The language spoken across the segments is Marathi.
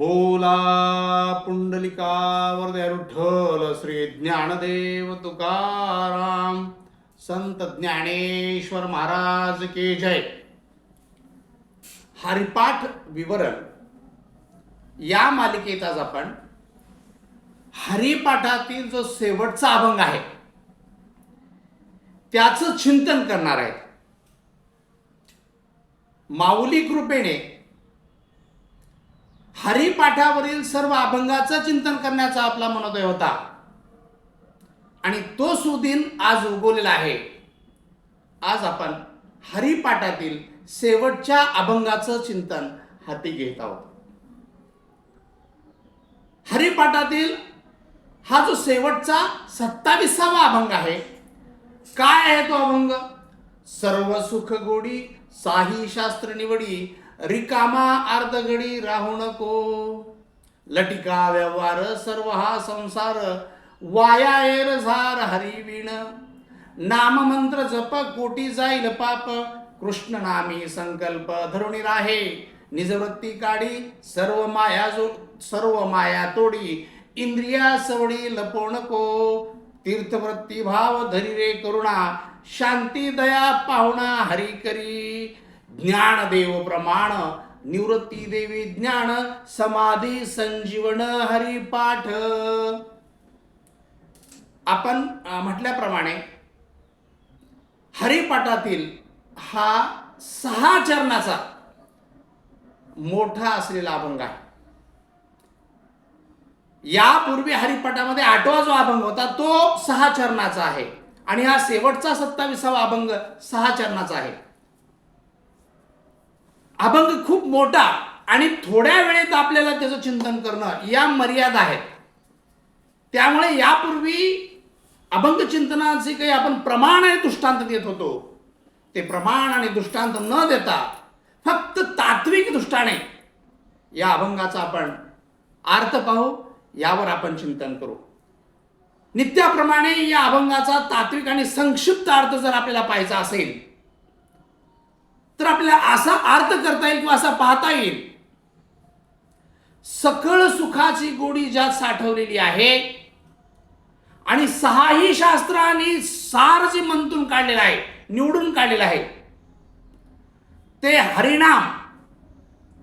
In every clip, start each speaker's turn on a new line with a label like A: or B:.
A: बोला पुंडलिकावर विठ्ठल श्री ज्ञानदेव तुकाराम. संत ज्ञानेश्वर महाराज के जय. हरिपाठ विवरण. या मालिकेत आज आपण हरिपाठातील जो शेवटचा अभंग आहे त्याचं चिंतन करणार आहे माऊली कृपेने हरिपाठावरील सर्व अभंगाचं चिंतन करण्याचा आपला मनोदय होता. आणि तो सुदिन आज उगवलेला आहे. आज आपण हरिपाठातील शेवटच्या अभंगाचं चिंतन हाती घेत आहोत. हरिपाठातील हा जो शेवटचा सत्तावीसावा अभंग आहे काय आहे तो अभंग? सर्व सुख गोडी साही शास्त्र निवडी रिकामा अर्धगडी राहू नको. लटिका व्यवहार सर्व हा संसार वाया एर झार हरिवीण नाम मंत्र जप कोटी जाईल पाप. कृष्ण नामी संकल्प धरुणी राहे. निजवृत्ती काढी सर्व माया जो सर्व माया तोडी. इंद्रिया सवडी लपो नको. तीर्थवृत्ती भाव धरी रे करुणा. शांती दया पाहुणा हरी करी. ज्ञान देव प्रमाण निवृत्ती देवी ज्ञान समाधी संजीवन हरिपाठ. आपण म्हटल्याप्रमाणे हरिपाठातील हा सहा चरणाचा मोठा असलेला अभंग आहे. यापूर्वी हरिपाठामध्ये आठवा जो अभंग होता तो सहा चरणाचा आहे. आणि हा शेवटचा सत्तावीसावा अभंग सहा चरणाचा आहे. अभंग खूप मोठा आणि थोड्या वेळेत आपल्याला त्याचं चिंतन करणं या मर्यादा आहेत. त्यामुळे यापूर्वी अभंग चिंतनाचे काही आपण प्रमाण आणि दृष्टांत देत होतो. ते प्रमाण आणि दृष्टांत न देता फक्त तात्विक दृष्टाने या अभंगाचा आपण अर्थ पाहू यावर आपण चिंतन करू. नित्याप्रमाणे या अभंगाचा तात्विक आणि संक्षिप्त अर्थ जर आपल्याला पाहायचा असेल तर आपल्याला असा अर्थ करता येईल किंवा असा पाहता येईल. सकळ सुखाची गोडी ज्यात साठवलेली आहे आणि सहाही शास्त्रांनी सार जे मंतून काढलेलं आहे निवडून काढलेलं आहे ते हरिनाम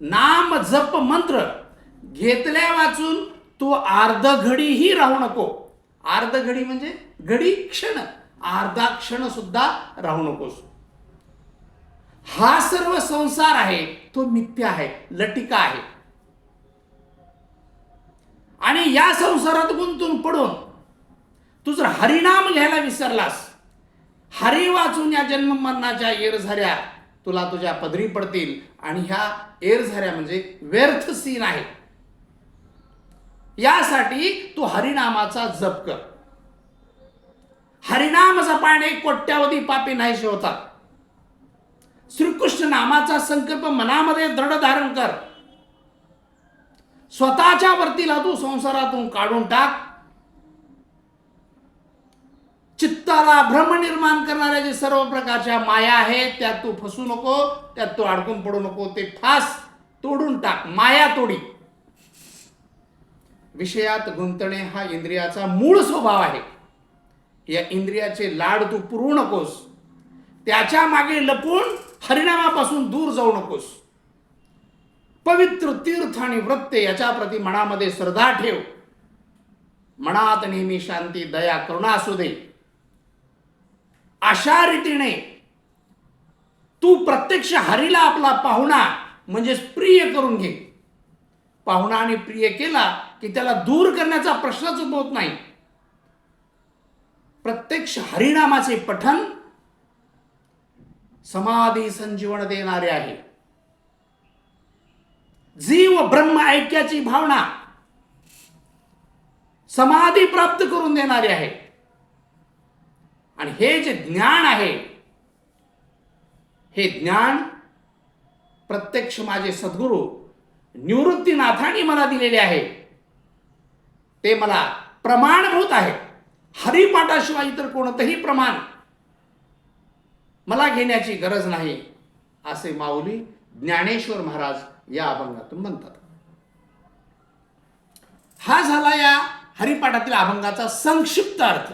A: नाम जप मंत्र घेतल्या वाचून तो अर्ध घडीही राहू नको. अर्ध घडी म्हणजे घडी क्षण अर्धा क्षण सुद्धा राहू नकोस. हा सर्व संसार आहे तो मिथ्या आहे लटिका आहे. आणि या संसारात गुंतून पडून तू जर हरिनाम घ्यायला विसरलास हरी वाचून या जन्म मरणाच्या येरझाऱ्या तुला तुझ्या पदरी पडतील आणि ह्या एरझऱ्या म्हणजे व्यर्थ सीन आहे. यासाठी तू हरिनामाचा जप कर. हरिनाम जपाने कोट्यावधी पापी नाहीशी होतात श्रीकृष्ण नामाचा संकल्प मनामध्ये दृढ धारण कर. स्वतःच्या वरतीला तू संसारातून काढून टाक. चित्ताला भ्रम निर्माण करणाऱ्या जे सर्व प्रकारच्या माया आहेत त्यात तू फसू नको त्यात तू अडकून पडू नको ते फास तोडून टाक माया तोडी. विषयात गुंतणे हा इंद्रियाचा मूळ स्वभाव आहे. या इंद्रियाचे लाड तू पुरवू नकोस. त्याच्यामागे लपून हरिणामापासून दूर जाऊ नकोस. पवित्र तीर्थ आणि वृत्ते याच्या प्रती मनामध्ये श्रद्धा ठेव. मनात नेहमी शांती दया करुणा असू दे. अशा रीतीने तू प्रत्यक्ष हरीला आपला पाहुणा म्हणजेच प्रिय करून घे. पाहुणा आणि प्रिय केला की त्याला दूर करण्याचा प्रश्नच उद्भवत नाही. प्रत्यक्ष हरिनामाचे पठन समाधी संजीवन देणारे आहे. जीव ब्रह्म ऐक्याची भावना समाधी प्राप्त करून देणारे आहे. आणि हे जे ज्ञान आहे हे ज्ञान प्रत्यक्ष माझे सद्गुरू निवृत्तीनाथांनी मला दिलेले आहे. ते मला प्रमाणभूत आहे हरिपाठाशिवाय इतर कोणतंही प्रमाण मला घेण्याची गरज नाही असे माऊली ज्ञानेश्वर महाराज या अभंगातून म्हणतात. हा झाला या हरिपाठातील अभंगाचा संक्षिप्त अर्थ.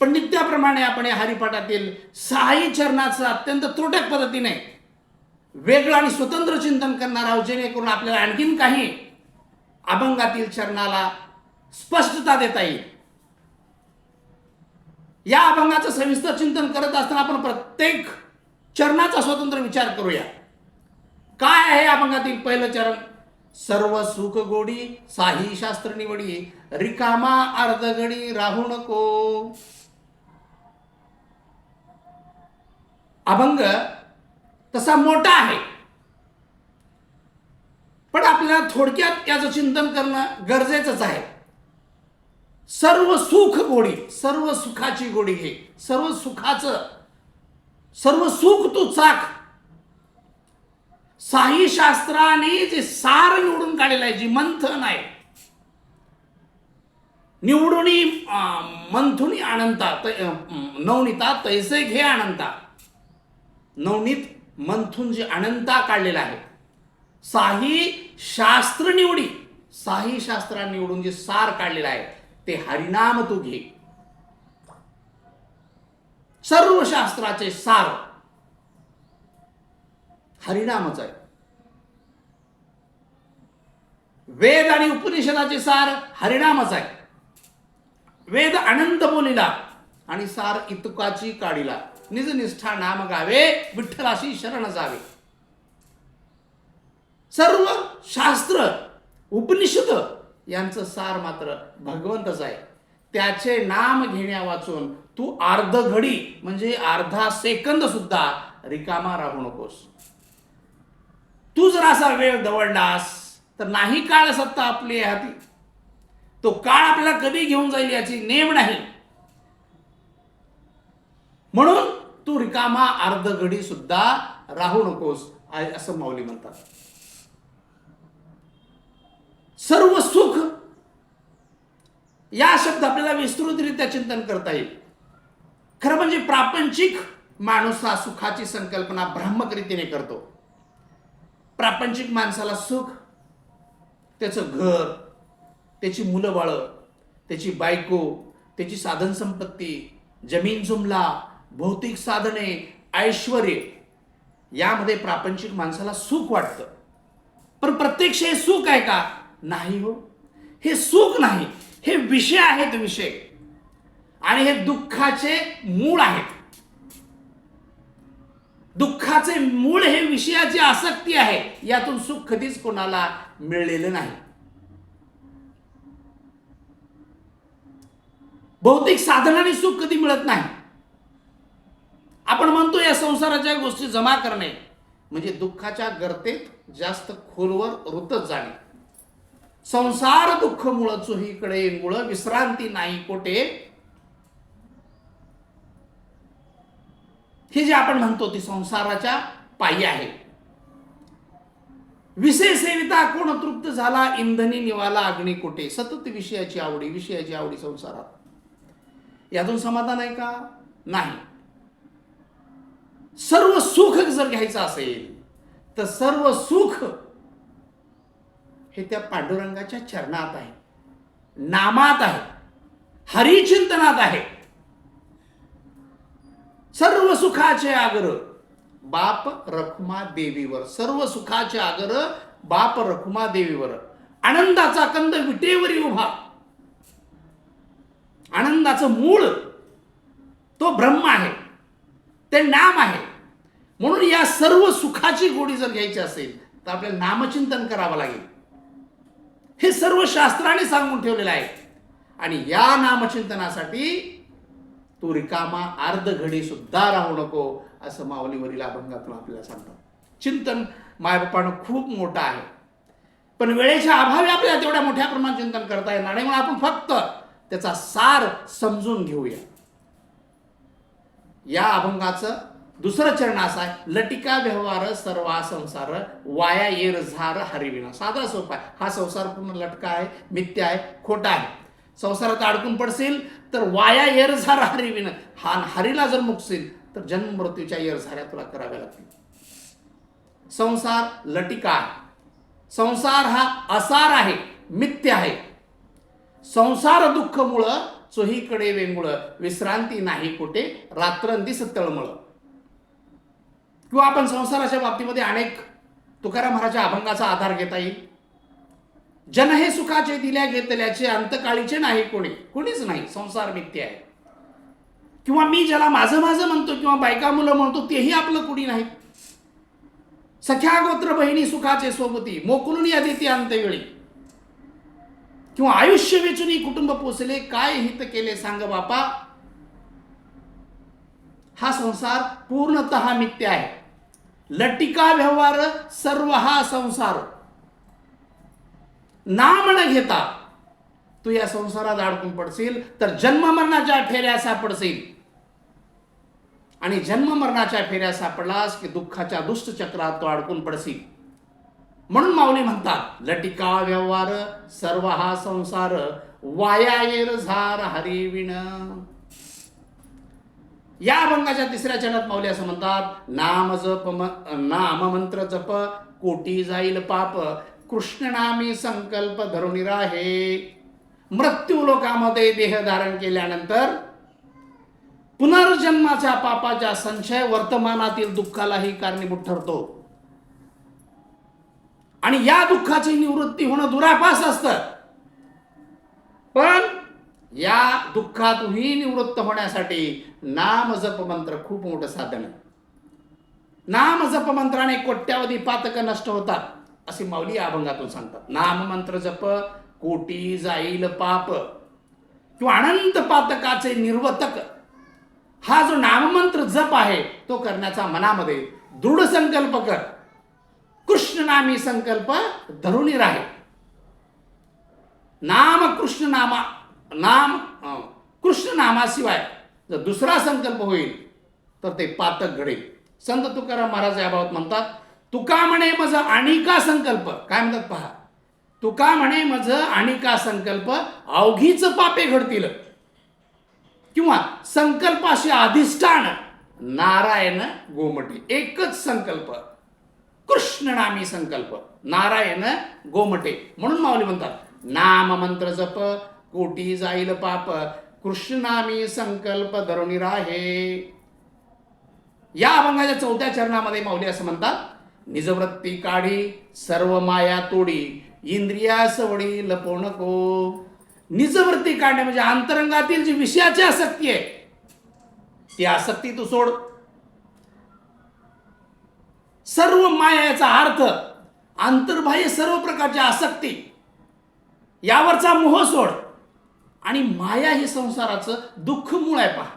A: पण नित्याप्रमाणे आपण या हरिपाठातील सहाही चरणाचं अत्यंत त्रोटक पद्धतीने वेगळं आणि स्वतंत्र चिंतन करणार आहोत जेणेकरून आपल्याला आणखीन काही अभंगातील चरणाला स्पष्टता देता येईल. या अभंगाचं सविस्तर चिंतन करत असताना आपण प्रत्येक चरणाचा स्वतंत्र विचार करूया. काय आहे अभंगातील पहिलं चरण? सर्व सुख गोडी साही शास्त्र निवडी रिकामा अर्धगडी राहू नको. अभंग तसा मोठा आहे. पण आपल्याला थोडक्यात याचं चिंतन करणं गरजेचंच आहे. सर्व सुख गोडी सर्व सुखाची गोडी घे सर्व सुखाचं सर्व सुख तू चाख. साही शास्त्राने जे सार निवडून काढलेलं आहे जी मंथन आहे निवडुनी मंथुनी अनंता नवनीता तैसे घे अनंता नवनीत मंथून जे अनंता काढलेला आहे. साही शास्त्र निवडी साही शास्त्रा निवडून जे सार काढलेलं आहे. ते हरिनाम तू घे. सर्व शास्त्राचे सार. हरिनामच आहे. वेद आणि उपनिषदाचे सार हरिनामच आहे. वेद अनंत बोलिला आणि सार इतुकाची काढिला. निज निष्ठा नाम गावे विठ्ठलाशी शरण जावे. सर्व शास्त्र उपनिषद यांचं सार मात्र भगवंतच आहे. त्याचे नाम घेण्या वाचून तू अर्ध घडी म्हणजे अर्धा सेकंद सुद्धा रिकामा राहू नकोस. तू जर असा वेळ दवडलास तर नाही काळ सत्ता आपली हाती तो काळ आपल्याला कधी घेऊन जाईल याची नेम नाही. म्हणून तू रिकामा अर्ध घडी सुद्धा राहू नकोस असं माऊली म्हणतात. सर्व सुख या शब्द आपल्याला विस्तृतरित्या चिंतन करता येईल. खरं म्हणजे प्रापंचिक माणूस हा सुखाची संकल्पना भ्रामक रीतीने करतो. प्रापंचिक माणसाला सुख त्याचं घर त्याची मुलं बाळं त्याची बायको त्याची साधनसंपत्ती जमीन जुमला भौतिक साधने ऐश्वर यामध्ये प्रापंचिक माणसाला सुख वाटतं. पण प्रत्यक्ष हे सुख आहे का? नाही हो. हे सुख नाही. हे विषय आहेत विषय. आणि हे दुःखाचे मूळ आहेत. दुःखाचे मूळ हे विषयाची आसक्ती आहे. यातून सुख कधीच कोणाला मिळलेलं नाही. भौतिक साधनाने सुख कधी मिळत नाही. आपण म्हणतो या संसाराच्या गोष्टी जमा करणे. म्हणजे दुःखाच्या गर्तेत जास्त खोलवर रुतच जाणे. संसार दुःख मुळ चोहीकडे मुळ विश्रांती नाही कोठे? हे जे आपण म्हणतो ती संसाराच्या पायी आहे. विषय सेविता कोण तृप्त झाला? इंधनी निवाला अग्नी कोठे? सतत विषयाची आवडी विषयाची आवडी संसारात. यातून समाधान आहे का? नाही. सर्व सुख जर घ्यायचं असेल तर सर्व सुख हे त्या पांडुरंगाच्या चरणात आहे. नामात आहे. हरिचिंतनात आहे. सर्व सुखाचे आग्र बाप रखुमा देवीवर. सर्व सुखाचे आग्र बाप रखुमा देवीवर. आनंदाचा कंद विटेवरी उभा. आनंदाचं मूळ तो ब्रह्म आहे. ते नाम आहे. म्हणून या सर्व सुखाची गोडी जर घ्यायची असेल तर आपल्याला नामचिंतन करावं लागेल. हे सर्व शास्त्राने सांगून ठेवलेलं आहे. आणि या नामचिंतनासाठी तू रिकामा अर्ध घडी सुद्धा राहू नको असं माऊलीवरील अभंगातून आपल्याला सांगतात. चिंतन मायबापानं खूप मोठं आहे. पण वेळेच्या अभावी आपल्याला तेवढ्या मोठ्या प्रमाणात चिंतन करता येणार नाही. म्हणून आपण फक्त त्याचा सार समजून घेऊया. या अभंगाचं दुसरं चरण असं आहे लटिका व्यवहार सर्वा संसार वाया येर झार हरिविना साधा सोपा आहे. हा संसार पूर्ण लटका आहे मिथ्या आहे खोटा आहे. संसारात अडकून पडशील तर वाया येर झार हरिविना हा हरीला जर मुकशील तर जन्म मृत्यूच्या येर झाऱ्या तुला कराव्या लागतील. संसार लटिका आहे. संसार हा असार आहे मिथ्य आहे. संसार दुःख मुळ चोहीकडे वेंगुळ विश्रांती नाही कुठे रात्रंदिस तळमळ. किंवा आपण संसाराच्या बाबतीमध्ये अनेक तुकाराम महाराजच्या अभंगाचा आधार घेता येईल. जन हे सुखाचे दिल्या घेतल्याचे अंतकाळीचे नाही कोणी. कोणीच नाही. संसार मिथ्य आहे. किंवा मी ज्याला माझं माझं म्हणतो किंवा बायका मुलं म्हणतो तेही आपलं कुणी नाही. सख्या गोत्र बहिणी सुखाचे सोबती मोकलून या देते अंतवेळी किंवा आयुष्य वेचून कुटुंब पोचले काय हित केले सांग बापा? हा संसार पूर्णत मिथ्य आहे. लटिका व्यवहार सर्व हा संसार. नाम न घेता तू या संसारात अडकून पडशील तर जन्म मरणाच्या फेऱ्या सापडशील. आणि जन्म मरणाच्या फेऱ्या सापडलास की दुःखाच्या दुष्ट चक्रात तो अडकून पडशील. म्हणून माऊली म्हणतात लटिका व्यवहार सर्व हा संसार वाया झार हरिविण या अभंगाच्या तिसऱ्या चरणात माऊली असं म्हणतात नाम जप नाम मंत्र जप कोटी जाईल पाप कृष्ण नामी संकल्प धरून राहे. मृत्यू लोकामध्ये देह धारण केल्यानंतर पुनर्जन्माच्या पापाच्या संशय वर्तमानातील दुःखालाही कारणीभूत ठरतो. आणि या दुःखाची निवृत्ती होणं दुरापास असतं. पण या दुःखातूनही निवृत्त होण्यासाठी नाम जप मंत्र खूप मोठं साधन आहे. नाम जप मंत्राने कोट्यावधी पातक नष्ट होतात असे माऊली या अभंगातून सांगतात. नाम मंत्र जप कोटी जाईल पाप. किंवा अनंत पातकाचे निर्वतक. हा जो नाममंत्र जप आहे तो करण्याचा मनामध्ये दृढ संकल्प कर. कृष्ण नामी संकल्प धरुणी राहे. नाम कृष्ण नामा नाम कृष्ण नामाशिवाय जर दुसरा संकल्प होईल तर ते पातक घडेल. संत तुकाराम महाराज याबाबत म्हणतात तुका म्हणे मज आणिका संकल्प. काय म्हणतात पहा? तुका म्हणे मज आणिका संकल्प अवघीच पापे घडतील. किंवा संकल्पाशी अधिष्ठान नारायण गोमटे. एकच संकल्प. कृष्ण नामी संकल्प. नारायण गोमटे. म्हणून माऊली म्हणतात नाम मंत्र जप कोटी जाईल पाप कृष्णामी संकल्प धरुणी राहे. या अभंगाच्या चौथ्या चरणामध्ये माऊली असं म्हणतात निजवृत्ती काढी सर्व माया तोडी इंद्रिया सवडी लपो नको. निजवृत्ती काढणे म्हणजे अंतरंगातील जी विषयाची आसक्ती आहे ती आसक्ती तू सोड. सर्व माया याचा अर्थ अंतर्बाह्य सर्व प्रकारची आसक्ती यावरचा मोह सोड. आणि माया ही संसाराचं दुःख मूळ आहे पहा.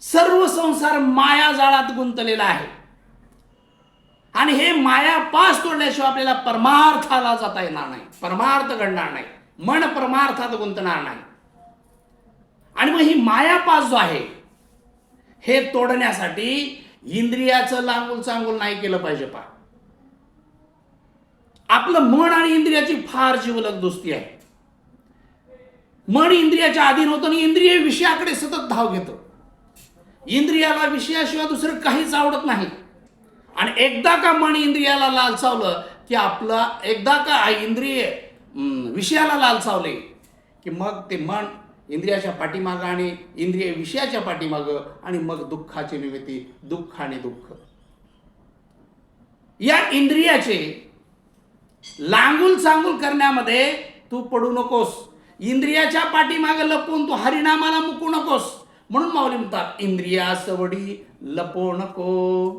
A: सर्व संसार माया जाळात गुंतलेला आहे. आणि हे माया पास तोडल्याशिवाय आपल्याला परमार्थाला जाता येणार नाही. परमार्थ घडणार नाही. मन परमार्थात गुंतणार नाही. आणि मग ही माया पास जो आहे हे तोडण्यासाठी इंद्रियाचं लांगूल चांगूल नाही केलं पाहिजे पा आपलं मन आणि इंद्रियाची फार जीवलक दुस्ती आहे. मन इंद्रियाच्या अधीन होतं आणि इंद्रिय विषयाकडे सतत धाव घेतो. इंद्रियाला विषयाशिवाय दुसरं काहीच आवडत नाही. आणि एकदा का मन इंद्रियाला लालचावलं की आपला एकदा का इंद्रिय विषयाला लालचावले की मग ते मन इंद्रियाच्या पाठीमागं आणि इंद्रिय विषयाच्या पाठीमागं आणि मग दुःखाची निर्मिती दुःख आणि दुःख. या इंद्रियाचे लांगुल चांगूल करण्यामध्ये तू पडू नकोस. इंद्रियाच्या पाठीमागे लपवून तू हरिनामाला मुकू नकोस. म्हणून माऊली म्हणतात इंद्रिया सवडी लपो नको.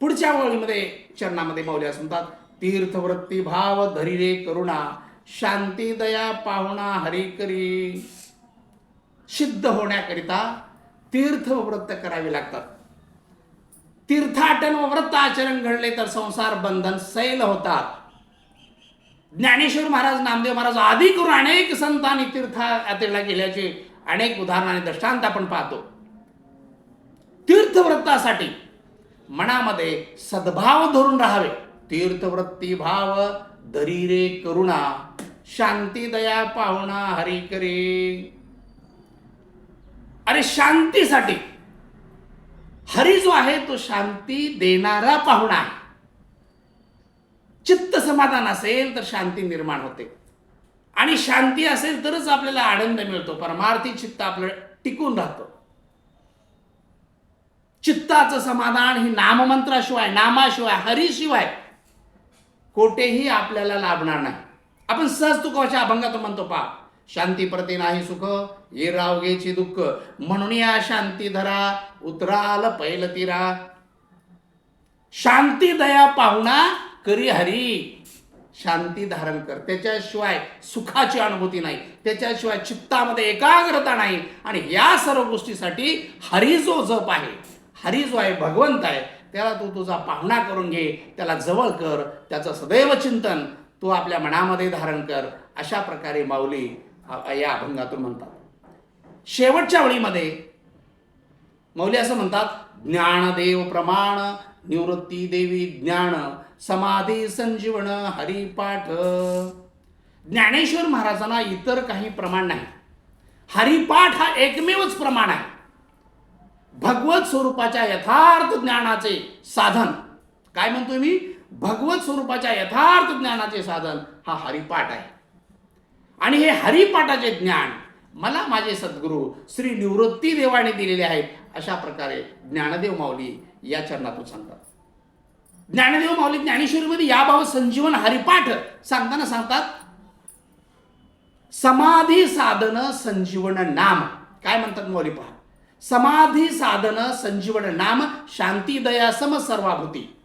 A: पुढच्या वळीमध्ये चरणामध्ये माऊली असं म्हणतात तीर्थवृत्ती भाव धरी रे करुणा शांती दया पाहुणा हरी करी. सिद्ध होण्याकरिता तीर्थव्रत करावी लागतात. तीर्थाटन व व्रत आचरण घडले तर संसार बंधन सैल होतात. ज्ञानेश्वर महाराज नामदेव महाराज आदी करून अनेक संतांनी तीर्थयात्रेला गेल्याचे अनेक उदाहरण आणि दृष्टांत आपण पाहतो. तीर्थव्रतासाठी मनामध्ये सद्भाव धरून राहावे. तीर्थवृत्ती भाव धरी रे करुणा शांती दया पाहुणा हरी करे. अरे शांतीसाठी हरी जो आहे तो शांती देणारा पाहुणा आहे. चित्त समाधान असेल तर शांती निर्माण होते. आणि शांती असेल तरच आपल्याला आनंद मिळतो. परमार्थी चित्त आपलं टिकून राहतं. चित्ताचं समाधान ही नाममंत्राशिवाय नामाशिवाय हरीशिवाय कोठेही आपल्याला लाभणार नाही. आपण सहज तुकोच्या अभंगात म्हणतो पा शांती प्रती नाही सुख ये रावगेची दुःख. म्हणून या शांती धरा उतराल पैल तिरा. शांती दया पाहुणा करी हरी. शांती धारण कर. त्याच्याशिवाय सुखाची अनुभूती नाही. त्याच्याशिवाय चित्तामध्ये एकाग्रता नाही. आणि या सर्व गोष्टीसाठी हरी जो जप आहे हरी जो आहे भगवंत आहे त्याला तू तुझा पाहुणा करून घे. त्याला जवळ कर. त्याचं सदैव चिंतन तू आपल्या मनामध्ये धारण कर. अशा प्रकारे माऊली या अभंगातून म्हणतात. शेवटच्या ओळीमध्ये मौली असं म्हणतात ज्ञानदेव प्रमाण निवृत्ती देवी ज्ञान समाधी संजीवन हरिपाठ. ज्ञानेश्वर महाराजांना इतर काही प्रमाण नाही. हरिपाठ हा एकमेवच प्रमाण आहे. भगवत स्वरूपाच्या यथार्थ ज्ञानाचे साधन. काय म्हणतोय मी? भगवत स्वरूपाच्या यथार्थ ज्ञानाचे साधन हा हरिपाठ आहे. आणि हे हरिपाठाचे ज्ञान मला माझे सद्गुरू श्री निवृत्ती देवाने दिलेले आहेत. अशा प्रकारे ज्ञानदेव माऊली या चरणातून सांगतात. ज्ञानदेव माऊली ज्ञानेश्वरीमध्ये या भाव संजीवन हरिपाठ सांगताना सांगतात समाधी साधन संजीवन नाम. काय म्हणतात माऊली पहा. समाधी साधन संजीवन नाम शांती दया सम सर्वाभूती.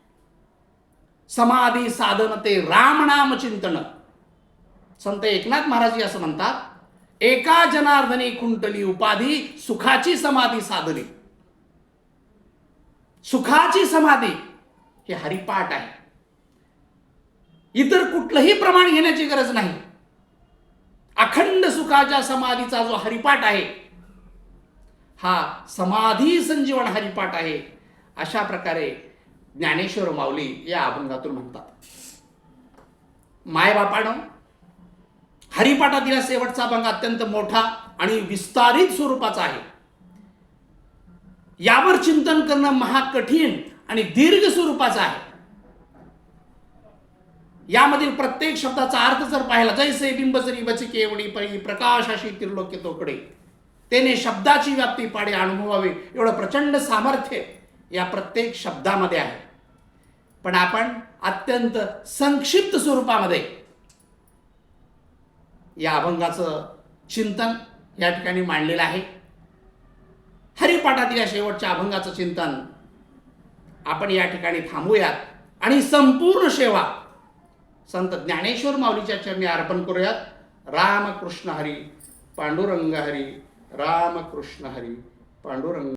A: समाधी साधन ते राम नाम चिंतन. संत एकनाथ महाराज असं म्हणतात एका जनार्दनी कुंटली उपाधी सुखाची समाधी साधली. सुखाची समाधी हे हरिपाठ आहे. इतर कुठलंही प्रमाण घेण्याची गरज नाही. अखंड सुखाच्या समाधीचा जो हरिपाठ आहे हा समाधी संजीवन हरिपाठ आहे अशा प्रकारे ज्ञानेश्वर माऊली या अभंगातून म्हणतात. मायबापानं हरिपाठातील शेवटचा अभंग अत्यंत मोठा आणि विस्तारित स्वरूपाचा आहे. यावर चिंतन करणं महाकठीण आणि दीर्घ स्वरूपाचं आहे. यामधील प्रत्येक शब्दाचा अर्थ जर पाहिला जैसे बिंबसरी बचिके एवढी परी प्रकाशाशी त्रिलोक्य तोकडे. त्याने शब्दाची व्याप्ती पाडे अनुभवावे एवढं प्रचंड सामर्थ्य या प्रत्येक शब्दामध्ये आहे. पण आपण अत्यंत संक्षिप्त स्वरूपामध्ये या अभंगाचं चिंतन या ठिकाणी मांडलेलं आहे. हरिपाठातील या शेवटच्या अभंगाचं चिंतन आपण या ठिकाणी थांबूयात. आणि संपूर्ण सेवा संत ज्ञानेश्वर माऊलीच्या चरणी अर्पण करूयात. रामकृष्ण हरी पांडुरंग हरी रामकृष्ण हरी पांडुरंग